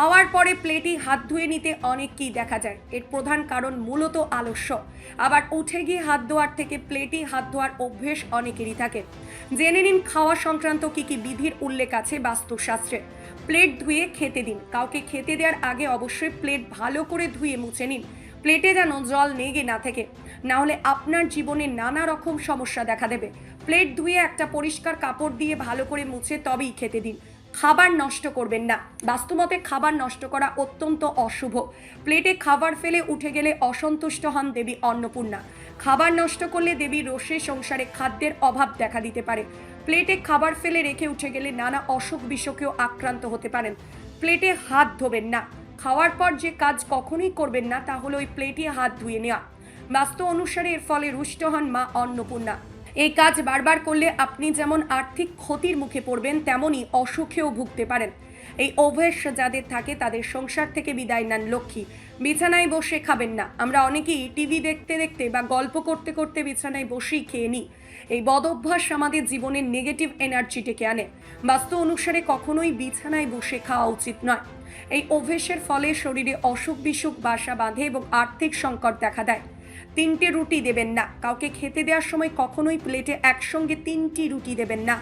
খাওয়ার পরে প্লেটে হাত ধুয়ে নিতে অনেককেই দেখা যায়। এর প্রধান কারণ মূলত আলস্য। আবার উঠে গিয়ে হাত ধোয়ার থেকে প্লেটে হাত ধোয়ার অভ্যেস অনেকেরই থাকে। জেনে নিন খাওয়া সংক্রান্ত কি কি বিধির উল্লেখ আছে বাস্তুশাস্ত্রে। প্লেট ধুয়ে খেতে দিন। কাউকে খেতে দেওয়ার আগে অবশ্যই প্লেট ভালো করে ধুয়ে মুছে নিন। প্লেটে যেন জল নেগে না থাকে। না হলে আপনার জীবনে নানা রকম সমস্যা দেখা দেবে। প্লেট ধুয়ে একটা পরিষ্কার কাপড় দিয়ে ভালো করে মুছে তবেই খেতে দিন। খাবার নষ্ট করবেন না। বাস্তুমতে খাবার নষ্ট করা অত্যন্ত অশুভ। প্লেটে খাবার ফেলে উঠে গেলে অসন্তুষ্ট হন দেবী অন্নপূর্ণা। খাবার নষ্ট করলে দেবী রোষে সংসারে খাদ্যের অভাব দেখা দিতে পারে। প্লেটে খাবার ফেলে রেখে উঠে গেলে নানা অসুখ বিসুখেও আক্রান্ত হতে পারেন। প্লেটে হাত ধোবেন না। খাওয়ার পর যে কাজ কখনোই করবেন না, তা হলো ওই প্লেটে হাত ধুয়ে নেওয়া। বাস্তু অনুসারে এর ফলে রুষ্ট হন মা অন্নপূর্ণা। এই কাজ বারবার করলে আপনি যেমন আর্থিক ক্ষতির মুখে পড়বেন, তেমনই অসুখেও ভুগতে পারেন। এই অভ্যেস যাদের থাকে, তাদের সংসার থেকে বিদায় নেন লক্ষ্মী। বিছানায় বসে খাবেন না। আমরা অনেকেই টিভি দেখতে দেখতে বা গল্প করতে করতে বিছানায় বসেই খেয়ে নিই। এই বদ অভ্যাস আমাদের জীবনের নেগেটিভ এনার্জি ডেকে আনে। বাস্তু অনুসারে কখনোই বিছানায় বসে খাওয়া উচিত নয়। এই অভ্যেসের ফলে শরীরে অসুখ বিসুখ বাসা বাঁধে এবং আর্থিক সংকট দেখা দেয়। তিনটে রুটি দেবেন না। কাউকে খেতে দেওয়ার সময় কখনোই প্লেটে একসঙ্গে তিনটি রুটি দেবেন না।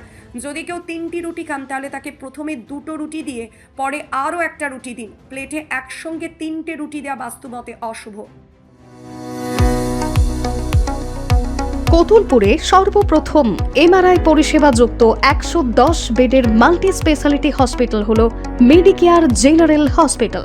যদি কেউ তিনটি রুটি খান, তাহলে তাকে প্রথমে দুটো রুটি দিয়ে পরে আরও একটা রুটি দিন। প্লেটে একসঙ্গে তিনটে রুটি দেওয়া বাস্তবতে অশুভ। কতুলপুরে সর্বপ্রথম এমআরআই পরিষেবা যুক্ত একশো দশ বেডের মাল্টি স্পেশালিটি হসপিটাল হল মেডিকেয়ার জেনারেল হসপিটাল।